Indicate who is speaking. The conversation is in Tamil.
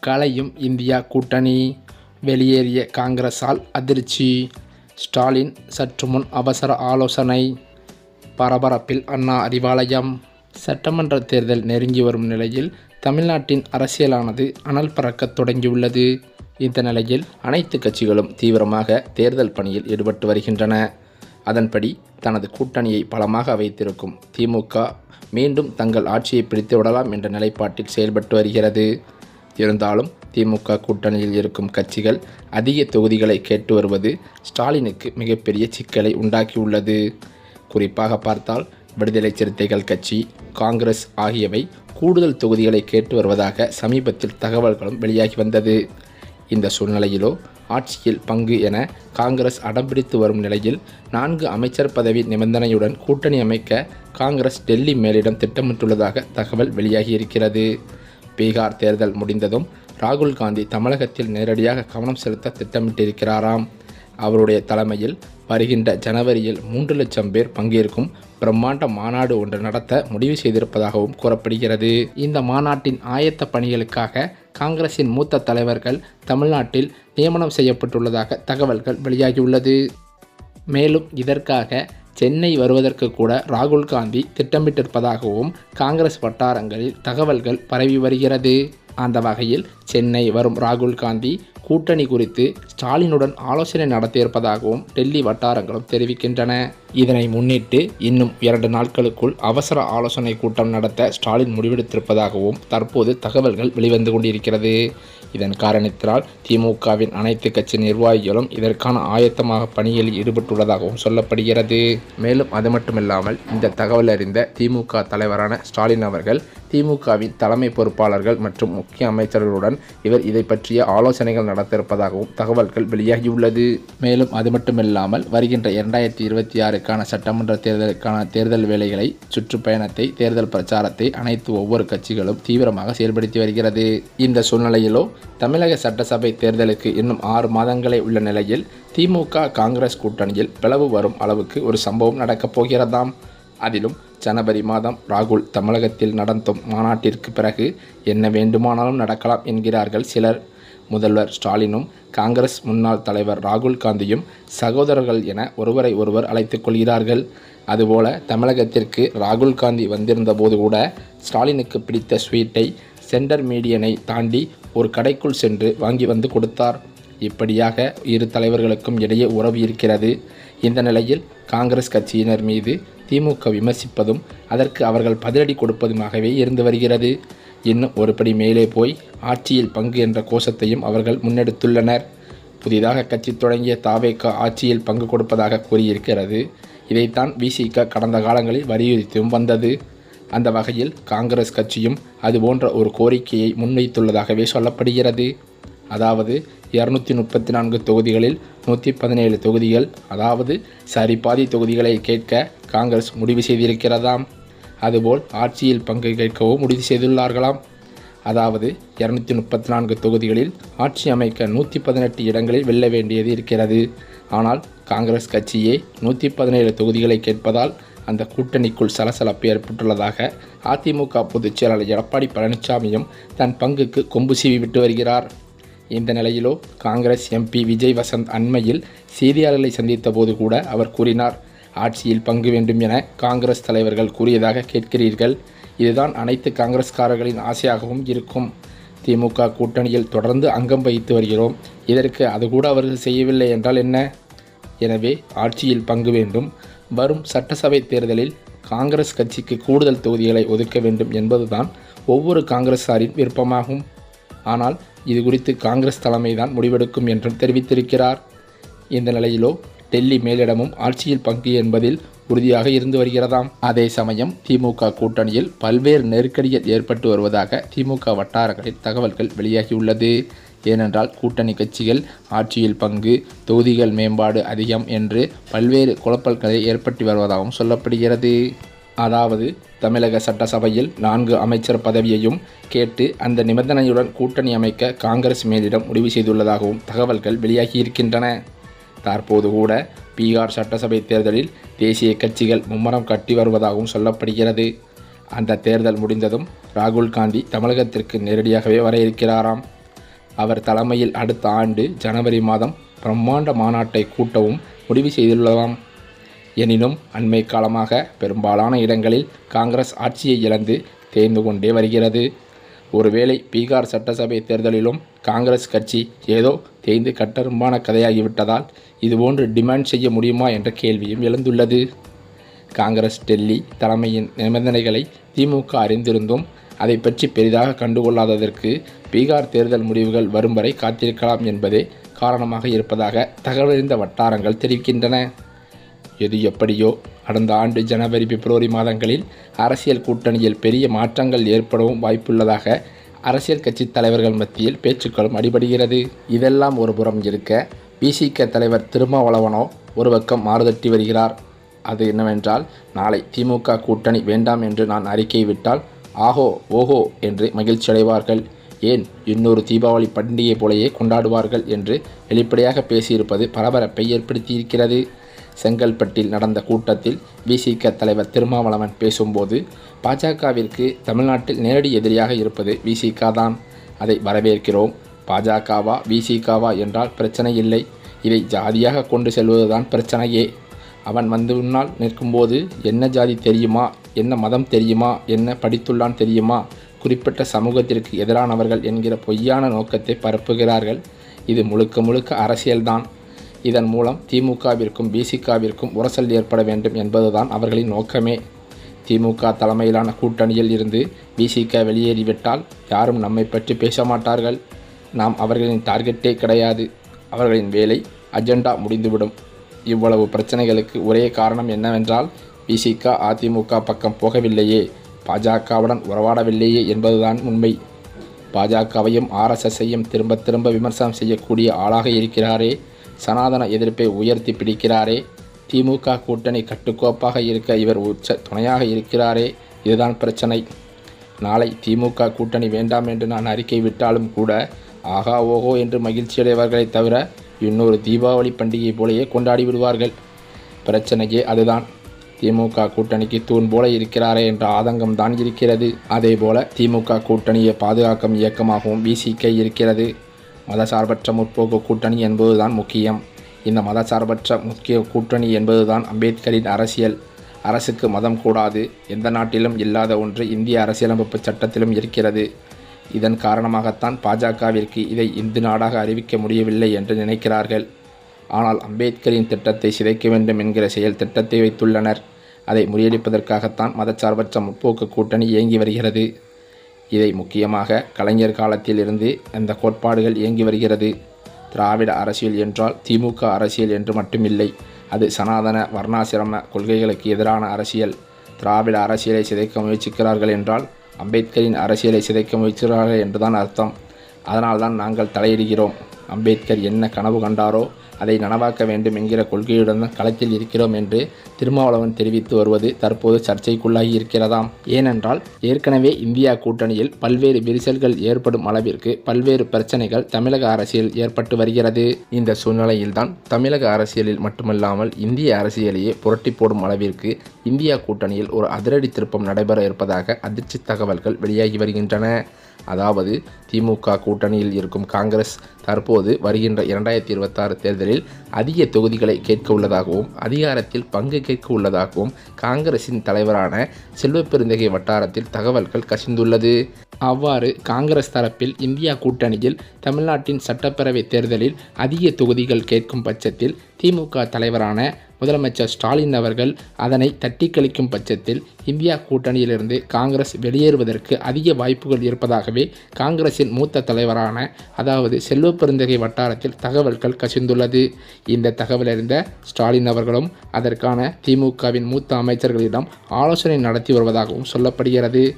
Speaker 1: கலையும் இந்தியா கூட்டணி வெளியேறிய காங்கிரஸால் அதிர்ச்சி. ஸ்டாலின் சற்று முன் அவசர ஆலோசனை. பரபரப்பில் அண்ணா அறிவாலயம். சட்டமன்ற தேர்தல் நெருங்கி வரும் நிலையில் தமிழ்நாட்டின் அரசியலானது அனல் பறக்க தொடங்கியுள்ளது. இந்த நிலையில் அனைத்து கட்சிகளும் தீவிரமாக தேர்தல் பணியில் ஈடுபட்டு வருகின்றன. அதன்படி தனது கூட்டணியை பலமாக வைத்திருக்கும் திமுக மீண்டும் தங்கள் ஆட்சியை பிடித்து விடலாம் என்ற நிலைப்பாட்டில் செயல்பட்டு வருகிறது. இருந்தாலும் திமுக கூட்டணியில் இருக்கும் கட்சிகள் அதிக தொகுதிகளை கேட்டு வருவது ஸ்டாலினுக்கு மிகப்பெரிய சிக்கலை உண்டாக்கியுள்ளது. குறிப்பாக பார்த்தால் விடுதலை சிறுத்தைகள் கட்சி காங்கிரஸ் ஆகியவை கூடுதல் தொகுதிகளை கேட்டு வருவதாக சமீபத்தில் தகவல்களும் வெளியாகி வந்தது. இந்த சூழ்நிலையிலோ ஆட்சியில் பங்கு என காங்கிரஸ் அடம்பிடித்து வரும் நிலையில் நான்கு அமைச்சர் பதவி நிபந்தனையுடன் கூட்டணி அமைக்க காங்கிரஸ் டெல்லி மேலிடம் திட்டமிட்டுள்ளதாக தகவல் வெளியாகியிருக்கிறது. பீகார் தேர்தல் முடிந்ததும் ராகுல் காந்தி தமிழகத்தில் நேரடியாக கவனம் செலுத்த திட்டமிட்டிருக்கிறாராம். அவருடைய தலைமையில் வருகின்ற ஜனவரியில் மூன்று லட்சம் பேர் பங்கேற்கும் பிரம்மாண்ட மாநாடு ஒன்று நடத்த முடிவு செய்திருப்பதாகவும் கூறப்படுகிறது. இந்த மாநாட்டின் ஆயத்த பணிகளுக்காக காங்கிரசின் மூத்த தலைவர்கள் தமிழ்நாட்டில் நியமனம் செய்யப்பட்டுள்ளதாக தகவல்கள் வெளியாகியுள்ளது. மேலும் இதற்காக சென்னை வருவதற்கு கூட ராகுல் காந்தி திட்டமிட்டிருப்பதாகவும் காங்கிரஸ் வட்டாரங்களில் தகவல்கள் பரவி வருகிறது. அந்த வகையில் சென்னை வரும் ராகுல் காந்தி கூட்டணி குறித்து ஸ்டாலினுடன் ஆலோசனை நடத்தியிருப்பதாகவும் டெல்லி வட்டாரங்களும் தெரிவிக்கின்றன. இதனை முன்னிட்டு இன்னும் இரண்டு நாட்களுக்குள் அவசர ஆலோசனை கூட்டம் நடத்த ஸ்டாலின் முடிவெடுத்திருப்பதாகவும் தற்போது தகவல்கள் வெளிவந்து கொண்டிருக்கிறது. இதன் காரணத்தினால் திமுகவின் அனைத்து கட்சி நிர்வாகிகளும் இதற்கான ஆயத்தமாக பணியில் ஈடுபட்டுள்ளதாகவும் சொல்லப்படுகிறது. மேலும் அது மட்டுமில்லாமல் இந்த தகவல் அறிந்த திமுக தலைவரான ஸ்டாலின் அவர்கள் திமுகவின் தலைமை பொறுப்பாளர்கள் மற்றும் முக்கிய அமைச்சர்களுடன் இவர் இதை பற்றிய ஆலோசனைகள் நடத்திருப்பதாகவும் தகவல்கள் வெளியாகியுள்ளது. மேலும் அது மட்டுமில்லாமல் வருகின்ற இரண்டாயிரத்தி இருபத்தி ஆறு ஆறுக்கான சட்டமன்ற தேர்தலுக்கான தேர்தல் வேலைகளை சுற்றுப்பயணத்தை தேர்தல் பிரச்சாரத்தை அனைத்து ஒவ்வொரு கட்சிகளும் தீவிரமாக செயல்படுத்தி வருகிறது. இந்த சூழ்நிலையிலோ தமிழக சட்டசபை தேர்தலுக்கு இன்னும் ஆறு மாதங்களே உள்ள நிலையில் திமுக காங்கிரஸ் கூட்டணியில் பிளவு வரும் அளவுக்கு ஒரு சம்பவம் நடக்கப் போகிறதாம். அதிலும் ஜனவரி மாதம் ராகுல் தமிழகத்தில் நடந்தும் மாநாட்டிற்கு பிறகு என்ன வேண்டுமானாலும் நடக்கலாம் என்கிறார்கள் சிலர். முதல்வர் ஸ்டாலினும் காங்கிரஸ் முன்னாள் தலைவர் ராகுல் காந்தியும் சகோதரர்கள் என ஒருவரை ஒருவர் அழைத்துக் கொள்கிறார்கள். அதுபோல தமிழகத்திற்கு ராகுல் காந்தி வந்திருந்த போது கூட ஸ்டாலினுக்கு பிடித்த ஸ்வீட்டை சென்டர் மீடியனை தாண்டி ஒரு கடைக்குள் சென்று வாங்கி வந்து கொடுத்தார். இப்படியாக இரு தலைவர்களுக்கும் இடையே உறவு இருக்கிறது. இந்த நிலையில் காங்கிரஸ் கட்சியினர் மீது திமுக விமர்சிப்பதும் அதற்கு அவர்கள் பதிலடி கொடுப்பதுமாகவே இருந்து வருகிறது. இன்னும் ஒருபடி மேலே போய் ஆட்சியில் பங்கு என்ற கோஷத்தையும் அவர்கள் முன்னெடுத்துள்ளனர். புதிதாக கட்சி தொடங்கிய தாவேக்கா ஆட்சியில் பங்கு கொடுப்பதாக கூறியிருக்கிறது. இதைத்தான் விசிக கடந்த காலங்களில் வலியுறுத்தியும் வந்தது. அந்த வகையில் காங்கிரஸ் கட்சியும் அதுபோன்ற ஒரு கோரிக்கையை முன்வைத்துள்ளதாகவே சொல்லப்படுகிறது. அதாவது இரநூத்தி முப்பத்தி நான்கு தொகுதிகளில் நூற்றி பதினேழு தொகுதிகள் அதாவது சரிபாதி தொகுதிகளை கேட்க காங்கிரஸ் முடிவு செய்திருக்கிறதாம். அதுபோல் ஆட்சியில் பங்கு கேட்கவும் முடிவு செய்துள்ளார்களாம். அதாவது இரநூத்தி முப்பத்தி நான்கு தொகுதிகளில் ஆட்சி அமைக்க நூற்றி பதினெட்டு இடங்களில் வெல்ல வேண்டியது இருக்கிறது. ஆனால் காங்கிரஸ் கட்சியே நூற்றி பதினேழு தொகுதிகளை கேட்பதால் அந்த கூட்டணிக்குள் சலசலப்பு ஏற்பட்டுள்ளதாக அதிமுக பொதுச் செயலாளர் எடப்பாடி பழனிசாமியும் தன் பங்குக்கு கொம்பு சீவி விட்டு வருகிறார். இந்த நிலையிலோ காங்கிரஸ் எம்பி விஜய் வசந்த் அண்மையில் செய்தியாளர்களை சந்தித்த போது கூட அவர் கூறினார் ஆட்சியில் பங்கு வேண்டும் என காங்கிரஸ் தலைவர்கள் கூறியதாக கேட்கிறீர்கள். இதுதான் அனைத்து காங்கிரஸ்காரர்களின் ஆசையாகவும் இருக்கும். திமுக கூட்டணியில் தொடர்ந்து அங்கம் வகித்து வருகிறோம். இதற்கு அது கூட அவர்கள் செய்யவில்லை என்றால் என்ன? எனவே ஆட்சியில் பங்கு வேண்டும். வரும் சட்டசபை தேர்தலில் காங்கிரஸ் கட்சிக்கு கூடுதல் தொகுதிகளை ஒதுக்க வேண்டும் என்பதுதான் ஒவ்வொரு காங்கிரஸாரின் விருப்பமாகும். ஆனால் இது குறித்து காங்கிரஸ் தலைமைதான் முடிவெடுக்கும் என்றும் தெரிவித்திருக்கிறார். இந்த நிலையிலோ டெல்லி மேலிடமும் ஆட்சியில் பங்கு என்பதில் உறுதியாக இருந்து வருகிறதாம். அதே சமயம் திமுக கூட்டணியில் பல்வேறு நெருக்கடிகள் ஏற்பட்டு வருவதாக திமுக வட்டாரங்களில் தகவல்கள் வெளியாகியுள்ளது. ஏனென்றால் கூட்டணி கட்சிகள் ஆட்சியில் பங்கு தொகுதிகள் மேம்பாடு அதிகம் என்று பல்வேறு குழப்பல்களை ஏற்பட்டு வருவதாகவும் சொல்லப்படுகிறது. அதாவது தமிழக சட்டசபையில் நான்கு அமைச்சர் பதவியையும் கேட்டு அந்த நிபந்தனையுடன் கூட்டணி அமைக்க காங்கிரஸ் மேலிடம் முடிவு செய்துள்ளதாகவும் தகவல்கள் வெளியாகியிருக்கின்றன. தற்போது கூட பீகார் சட்டசபை தேர்தலில் தேசிய கட்சிகள் மும்மரம் கட்டி வருவதாகவும் சொல்லப்படுகிறது. அந்த தேர்தல் முடிந்ததும் ராகுல் காந்தி தமிழகத்திற்கு நேரடியாகவே வர இருக்கிறாராம் அவர் தலைமையில் அடுத்த ஆண்டு ஜனவரி மாதம் பிரம்மாண்ட மாநாட்டை கூட்டவும் முடிவு செய்துள்ளதாம் எனினும் அண்மை காலமாக பெரும்பாலான இடங்களில் காங்கிரஸ் ஆட்சியை இழந்து தேர்ந்து கொண்டே வருகிறது. ஒருவேளை பீகார் சட்டசபை தேர்தலிலும் காங்கிரஸ் கட்சி ஏதோ தேய்ந்து கட்டரும்பான கதையாகிவிட்டதால் இதுபோன்று டிமாண்ட் செய்ய முடியுமா என்ற கேள்வியும் எழுந்துள்ளது. காங்கிரஸ் டெல்லி தலைமையின் நிபந்தனைகளை திமுக அறிந்திருந்தும் அதை பற்றி பெரிதாக கண்டுகொள்ளாததற்கு பீகார் தேர்தல் முடிவுகள் வரும் வரை காத்திருக்கலாம் என்பதே காரணமாக இருப்பதாக தகவலறிந்த வட்டாரங்கள் தெரிவிக்கின்றன. எது எப்படியோ கடந்த ஆண்டு ஜனவரி பிப்ரவரி மாதங்களில் அரசியல் கூட்டணியில் பெரிய மாற்றங்கள் ஏற்படவும் வாய்ப்புள்ளதாக அரசியல் கட்சி தலைவர்கள் மத்தியில் பேச்சுக்களும் அடிபடுகிறது. இதெல்லாம் ஒரு புறம் இருக்க பிசிக தலைவர் திருமாவளவனோ ஒரு பக்கம் மாறுதட்டி வருகிறார். அது என்னவென்றால் நாளை திமுக கூட்டணி வேண்டாம் என்று நான் அறிக்கை விட்டால் ஆஹோ ஓஹோ என்று மகிழ்ச்சி அடைவார்கள். ஏன் இன்னொரு தீபாவளி பண்டிகை போலேயே கொண்டாடுவார்கள் என்று வெளிப்படையாக பேசியிருப்பது பரபரப்பை ஏற்படுத்தியிருக்கிறது. செங்கல்பட்டில் நடந்த கூட்டத்தில் விசிக தலைவர் திருமாவளவன் பேசும்போது பாஜகவிற்கு தமிழ்நாட்டில் நேரடி எதிரியாக இருப்பது விசிக தான். அதை வரவேற்கிறோம். பாஜகவா விசிகவா என்றால் பிரச்சனை இல்லை. இதை ஜாதியாக கொண்டு செல்வதுதான் பிரச்சனையே. அவன் வந்து முன்னால் நிற்கும்போது என்ன ஜாதி தெரியுமா? என்ன மதம் தெரியுமா? என்ன படித்துள்ளான் தெரியுமா? குறிப்பிட்ட சமூகத்திற்கு எதிரானவர்கள் என்கிற பொய்யான நோக்கத்தை பரப்புகிறார்கள். இது முழுக்க முழுக்க அரசியல்தான். இதன் மூலம் திமுகவிற்கும் பிசிகவிற்கும் உரசல் ஏற்பட வேண்டும் என்பதுதான் அவர்களின் நோக்கமே. திமுக தலைமையிலான கூட்டணியில் இருந்து பிசிக வெளியேறிவிட்டால் யாரும் நம்மை பற்றி பேச மாட்டார்கள் நாம் அவர்களின் டார்கெட்டே கிடையாது. அவர்களின் வேலை அஜெண்டா முடிந்துவிடும். இவ்வளவு பிரச்சனைகளுக்கு ஒரே காரணம் என்னவென்றால் பிசிக அதிமுக பக்கம் போகவில்லையே. பாஜகவுடன் உறவாடவில்லையே என்பதுதான் உண்மை. பாஜகவையும் ஆர்எஸ்எஸ்ஸையும் திரும்ப திரும்ப விமர்சனம் செய்யக்கூடிய ஆளாக இருக்கிறாரே. சனாதன எதிர்ப்பை உயர்த்தி பிடிக்கிறாரே. திமுக கூட்டணி கட்டுக்கோப்பாக இருக்க இவர் உச்ச துணையாக இருக்கிறாரே. இதுதான் பிரச்சனை. நாளை திமுக கூட்டணி வேண்டாம் என்று நான் அறிக்கை விட்டாலும் கூட ஆகா ஓஹோ என்று மகிழ்ச்சியடைவார்களை தவிர இன்னொரு தீபாவளி பண்டிகை போலேயே கொண்டாடி விடுவார்கள். பிரச்சனையே அதுதான். திமுக கூட்டணிக்கு தூண் போல இருக்கிறாரே என்ற ஆதங்கம் தான் இருக்கிறது. அதே போல திமுக கூட்டணியை பாதுகாக்கும் இயக்கமாகவும் விசிக இருக்கிறது. மதசார்பற்ற முற்போக்கு கூட்டணி என்பதுதான் முக்கியம். இந்த மதசார்பற்ற முக்கிய கூட்டணி என்பதுதான் அம்பேத்கரின் அரசியல். அரசுக்கு மதம் கூடாது. எந்த நாட்டிலும் இல்லாத ஒன்று இந்திய அரசியலமைப்பு சட்டத்திலும் இருக்கிறது. இதன் காரணமாகத்தான் பாஜகவிற்கு இதை இந்து நாடாக அறிவிக்க முடியவில்லை என்று நினைக்கிறார்கள். ஆனால் அம்பேத்கரின் திட்டத்தை சிதைக்க வேண்டும் என்கிற செயல் திட்டத்தை வைத்துள்ளனர். அதை முறியடிப்பதற்காகத்தான் மதச்சார்பற்ற முற்போக்கு கூட்டணி இயங்கி வருகிறது. இதை முக்கியமாக கலைஞர் காலத்தில் இருந்து அந்த கோட்பாடுகள் இயங்கி வருகிறது. திராவிட அரசியல் என்றால் திமுக அரசியல் என்று மட்டுமில்லை அது சனாதன வர்ணாசிரம கொள்கைகளுக்கு எதிரான அரசியல். திராவிட அரசியலை சிதைக்க முயற்சிக்கிறார்கள் என்றால் அம்பேத்கரின் அரசியலை சிதைக்க முயற்சிக்கிறார்கள் என்றுதான் அர்த்தம். அதனால்தான் நாங்கள் தலையிடுகிறோம். அம்பேத்கர் என்ன கனவு கண்டாரோ அதை நனவாக்க வேண்டும் என்கிற கொள்கையுடன் களத்தில் இருக்கிறோம் என்று திருமாவளவன் தெரிவித்து வருவது தற்போது சர்ச்சைக்குள்ளாகி இருக்கிறதாம். ஏனென்றால் ஏற்கனவே இந்தியா கூட்டணியில் பல்வேறு விரிசல்கள் ஏற்படும் அளவிற்கு பல்வேறு பிரச்சனைகள் தமிழக அரசியல் ஏற்பட்டு வருகிறது. இந்த சூழ்நிலையில்தான் தமிழக அரசியலில் மட்டுமல்லாமல் இந்திய அரசியலையே புரட்டி போடும் அளவிற்கு இந்தியா கூட்டணியில் ஒரு அதிரடி திருப்பம் நடைபெற இருப்பதாக அதிர்ச்சி தகவல்கள் வெளியாகி வருகின்றன. அதாவது திமுக கூட்டணியில் இருக்கும் காங்கிரஸ் தற்போது வருகின்ற இரண்டாயிரத்தி இருபத்தாறு தேர்தலில் அதிக தொகுதிகளை கேட்க உள்ளதாகவும் அதிகாரத்தில் பங்கு நம்பிக்கைக்கு உள்ளதாகவும் காங்கிரசின் தலைவரான செல்வப்பெருந்தகை வட்டாரத்தில் தகவல்கள் கசிந்துள்ளது. அவ்வாறு காங்கிரஸ் தரப்பில் இந்தியா கூட்டணியில் தமிழ்நாட்டின் சட்டப்பேரவை தேர்தலில் அதிக தொகுதிகள் கேட்கும் பட்சத்தில் திமுக தலைவரான முதலமைச்சர் ஸ்டாலின் அவர்கள் அதனை தட்டி கழிக்கும் பட்சத்தில் இந்தியா கூட்டணியிலிருந்து காங்கிரஸ் வெளியேறுவதற்கு அதிக வாய்ப்புகள் இருப்பதாகவே காங்கிரசின் மூத்த தலைவரான அதாவது செல்வ பெருந்தகை வட்டாரத்தில் தகவல்கள் கசிந்துள்ளது. இந்த தகவலறிந்த ஸ்டாலின் அவர்களும் அதற்கான திமுகவின் மூத்த அமைச்சர்களிடம் ஆலோசனை நடத்தி வருவதாகவும் சொல்லப்படுகிறது.